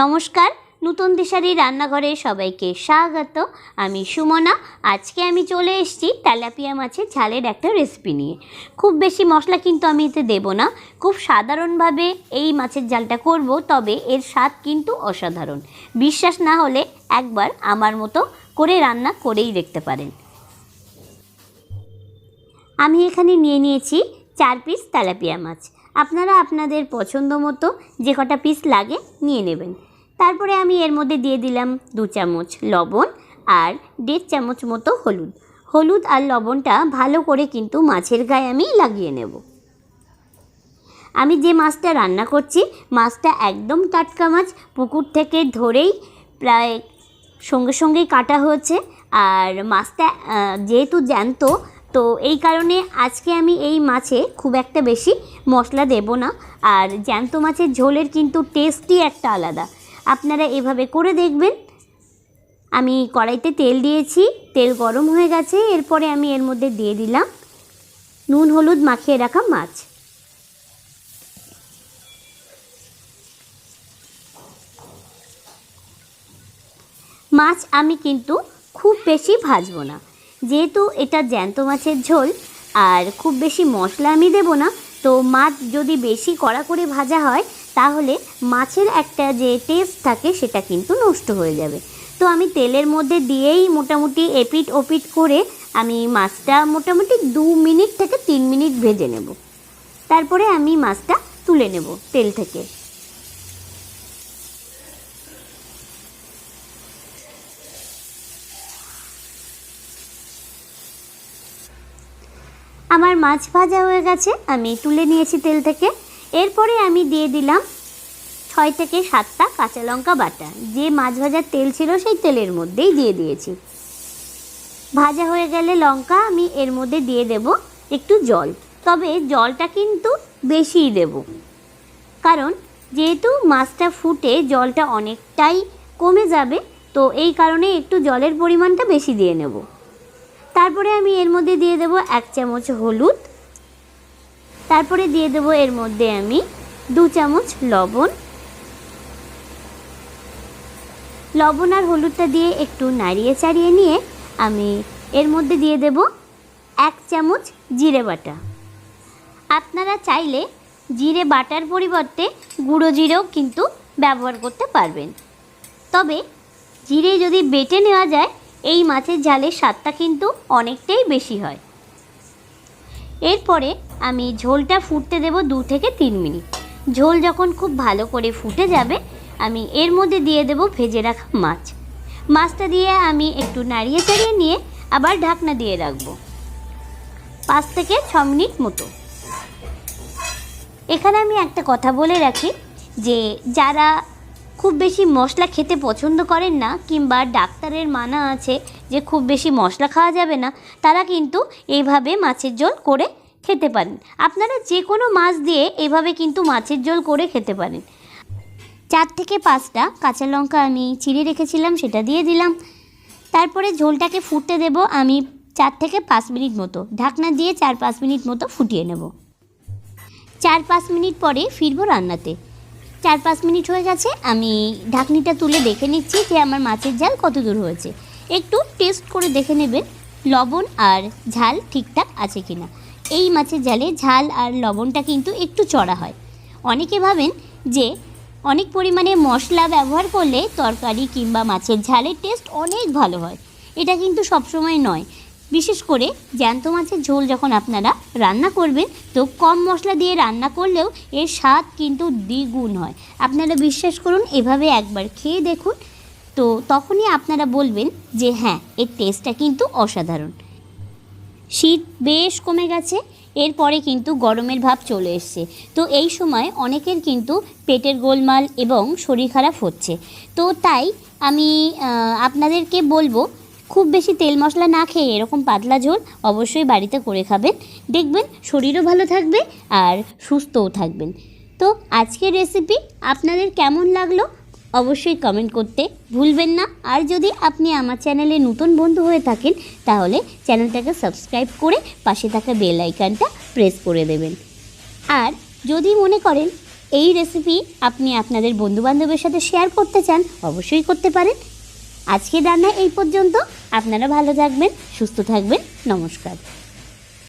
নমস্কার, নতুন দিশারি রান্নাঘরে সবাইকে স্বাগত। আমি সুমনা, আজকে আমি চলে এসেছি তেলাপিয়া মাছের ঝালের একটা রেসিপি নিয়ে। খুব বেশি মশলা কিন্তু আমি এতে দেবো না। খুব সাধারণভাবে এই মাছের ঝালটা করব, তবে এর স্বাদ কিন্তু অসাধারণ। বিশ্বাস না হলে একবার আমার মতো করে রান্না করেই দেখতে পারেন। আমি এখানে নিয়ে নিয়েছি চার পিস তেলাপিয়া মাছ। আপনারা আপনাদের পছন্দ মতো যে কটা পিস লাগে নিয়ে নেবেন। তারপরে আমি এর মধ্যে দিয়ে দিলাম দু চামচ লবণ আর দেড় চামচ মতো হলুদ। হলুদ আর লবণটা ভালো করে কিন্তু মাছের গায়ে আমি লাগিয়ে নেব। আমি যে মাছটা রান্না করছি, মাছটা একদম টাটকা মাছ, পুকুর থেকে ধরেই প্রায় সঙ্গে সঙ্গেই কাটা হয়েছে। আর মাছটা যেহেতু জ্যান্ত তো এই কারণে আজকে আমি এই মাছে খুব একটা বেশি মশলা দেব না। আর জ্যান্ত মাছের ঝোলের কিন্তু টেস্টই একটা আলাদা। আপনারা এভাবে করে দেখবেন। আমি কড়াইতে তেল দিয়েছি, তেল গরম হয়ে গেছে, এরপরে আমি এর মধ্যে দিয়ে দিলাম নুন, হলুদ মাখিয়ে রাখা মাছ। মাছ আমি কিন্তু খুব বেশি ভাজবো না। যেহেতু এটা জ্যান্ত মাছের ঝোল, আর খুব বেশি মশলা আমি দেবো না, তো মাছ যদি বেশি কড়া করে ভাজা হয়, তাহলে মাছের একটা যে টেস্ট থাকে সেটা কিন্তু নষ্ট হয়ে যাবে। তো আমি তেলের মধ্যে দিয়েই মোটামুটি এপিট ওপিট করে আমি মাছটা মোটামুটি দু মিনিট থেকে তিন মিনিট ভেজে নেব। তারপরে আমি মাছটা তুলে নেব তেল থেকে। আমার মাছ ভাজা হয়ে গেছে, আমি তুলে নিয়েছি তেল থেকে। এরপরে আমি দিয়ে দিলাম ছয় থেকে সাতটা কাঁচা লঙ্কা বাটা। যে মাছ ভাজার তেল ছিল সেই তেলের মধ্যেই দিয়ে দিয়েছি। ভাজা হয়ে গেলে লঙ্কা আমি এর মধ্যে দিয়ে দেব একটু জল। তবে জলটা কিন্তু বেশিই দেব। কারণ যেহেতু মাছটা ফুটে জলটা অনেকটাই কমে যাবে, তো এই কারণে একটু জলের পরিমাণটা বেশি দিয়ে নেব। তারপরে আমি এর মধ্যে দিয়ে দেব এক চামচ হলুদ। তারপরে দিয়ে দেব এর মধ্যে আমি দু চামচ লবণ। লবণ আর হলুদটা দিয়ে একটু নাড়িয়ে চাড়িয়ে নিয়ে আমি এর মধ্যে দিয়ে দেব এক চামচ জিরে বাটা। আপনারা চাইলে জিরে বাটার পরিবর্তে গুঁড়ো জিরেও কিন্তু ব্যবহার করতে পারবেন। তবে জিরে যদি বেটে নেওয়া যায় এই মাছের ঝালের স্বাদটা কিন্তু অনেকটাই বেশি হয়। এরপরে আমি ঝোলটা ফুটতে দেব দু থেকে তিন মিনিট। ঝোল যখন খুব ভালো করে ফুটে যাবে, আমি এর মধ্যে দিয়ে দেব ভেজে রাখা মাছ। মাছটা দিয়ে আমি একটু নাড়িয়ে চাড়িয়ে নিয়ে আবার ঢাকনা দিয়ে রাখব। পাঁচ থেকে ছ মিনিট মতো। এখানে আমি একটা কথা বলে রাখি যে, যারা খুব বেশি মশলা খেতে পছন্দ করেন না, কিংবা ডাক্তারের মানা আছে যে খুব বেশি মশলা খাওয়া যাবে না, তারা কিন্তু এইভাবে মাছের ঝোল করে খেতে পারেন। আপনারা যে কোনো মাছ দিয়ে এভাবে কিন্তু মাছের ঝোল করে খেতে পারেন। চার থেকে পাঁচটা কাঁচা লঙ্কা আমি চিড়ে রেখেছিলাম, সেটা দিয়ে দিলাম। তারপরে ঝোলটাকে ফুটতে দেব আমি চার থেকে পাঁচ মিনিট মতো। ঢাকনা দিয়ে চার পাঁচ মিনিট মতো ফুটিয়ে নেব। চার পাঁচ মিনিট পরে ফিরবো রান্নাতে। চার পাঁচ মিনিট হয়ে গেছে, আমি ঢাকনিটা তুলে দেখে নিচ্ছি যে আমার মাছের ঝাল কত দূর হয়েছে। একটু টেস্ট করে দেখে নেবেন, লবণ আর ঝাল ঠিকঠাক আছে কিনা। এই মাছের ঝালে ঝাল আর লবণটা কিন্তু একটু চড়া হয়। অনেকে ভাবেন যে অনেক পরিমাণে মশলা ব্যবহার করলে তরকারি কিংবা মাছের ঝালের টেস্ট অনেক ভালো হয়। এটা কিন্তু সবসময় নয়। বিশেষ করে জ্যান্ত মাছের ঝোল যখন আপনারা রান্না করবেন, তো কম মশলা দিয়ে রান্না করলেও এর স্বাদ কিন্তু দ্বিগুণ হয়। আপনারা বিশ্বাস করুন, এভাবে একবার খেয়ে দেখুন, তো তখনই আপনারা বলবেন যে হ্যাঁ এর টেস্টটা কিন্তু অসাধারণ। শীত বেশ কমে গেছে, এরপরে কিন্তু গরমের ভাব চলে এসছে। তো এই সময় অনেকের কিন্তু পেটের গোলমাল এবং শরীর খারাপ হচ্ছে। তো তাই আমি আপনাদেরকে বলব খুব বেশি তেল মশলা না খেয়ে এরকম পাতলা ঝোল অবশ্যই বাড়িতে করে খাবেন। দেখবেন শরীরও ভালো থাকবে আর সুস্থও থাকবেন। তো আজকের রেসিপি আপনাদের কেমন লাগল অবশ্যই কমেন্ট করতে ভুলবেন না। আর যদি আপনি আমার চ্যানেলে নতুন বন্ধু হয়ে থাকেন, তাহলে চ্যানেলটাকে সাবস্ক্রাইব করে পাশে থাকা বেল আইকনটা প্রেস করে দেবেন। আর যদি মনে করেন এই রেসিপি আপনি আপনাদের বন্ধুবান্ধবের সাথে শেয়ার করতে চান, অবশ্যই করতে পারেন। আজকের রান্না এই পর্যন্ত। আপনারা ভালো থাকবেন সুস্থ থাকবেন। নমস্কার।